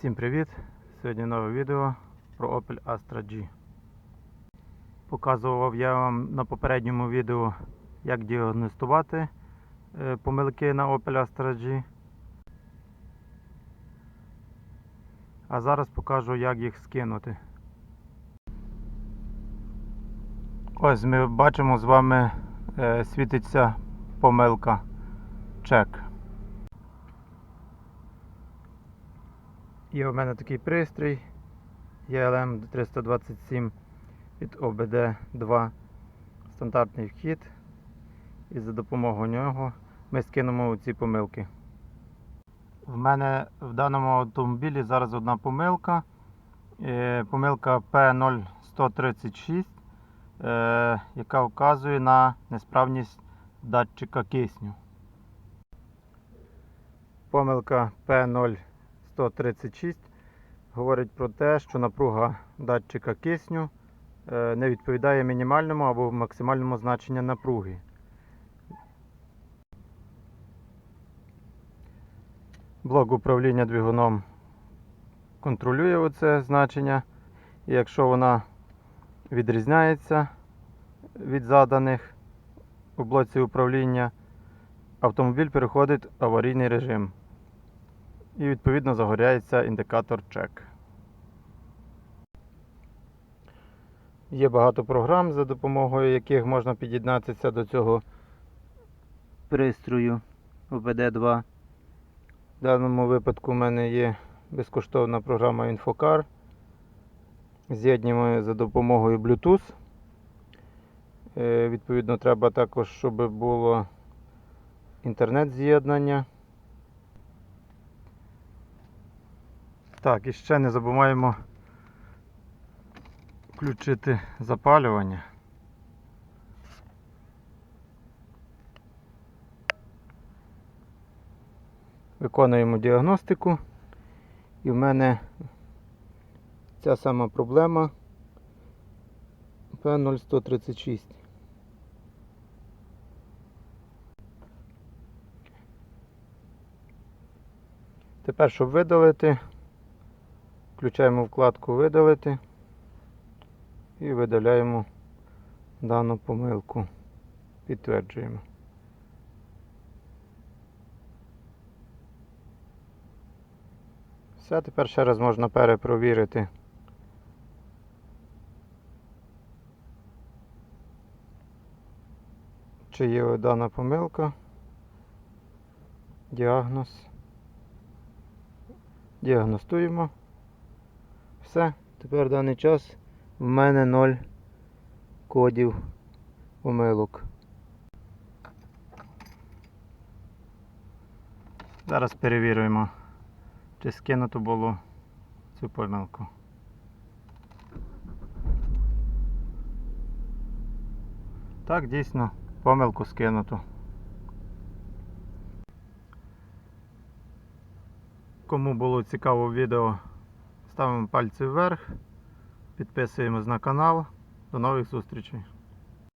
Всім привіт! Сьогодні нове відео про Opel Astra G. Показував я вам на попередньому відео, як діагностувати е, помилки на Opel Astra G. А зараз покажу, як їх скинути. Ось ми бачимо з вами е, світиться помилка чек. Є у мене такий пристрій ELM 327 від OBD 2 стандартний вхід. І за допомогою нього ми скинемо ці помилки. В мене в даному автомобілі зараз одна помилка. Е, Помилка P0136, е, яка вказує на несправність датчика кисню. Помилка P0136 говорить про те, що напруга датчика кисню е, не відповідає мінімальному або максимальному значенню напруги. Блок управління двигуном контролює оце значення, і якщо вона відрізняється від заданих у блоці управління, автомобіль переходить в аварійний режим і відповідно загоряється індикатор чек. Є багато програм, за допомогою яких можна під'єднатися до цього пристрою OBD2. В даному випадку в мене є безкоштовна програма Infocar. З'єднуємо за допомогою Bluetooth. Е, Відповідно, треба також, щоб було інтернет-з'єднання. Так, і ще не забуваємо включити запалювання. Виконуємо діагностику. І в мене ця сама проблема P0136. Тепер, щоб видалити, включаємо вкладку видалити і видаляємо дану помилку. Підтверджуємо. Все, тепер ще раз можна перепровірити. Чи є дана помилка. Діагноз. Діагностуємо. Все, тепер в даний час в мене 0 кодів помилок. Зараз перевірюємо, чи скинуто було цю помилку. Так, дійсно, помилку скинуто. Кому було цікаво відео, ставимо пальці вверх, підписуємось на канал. До нових зустрічей!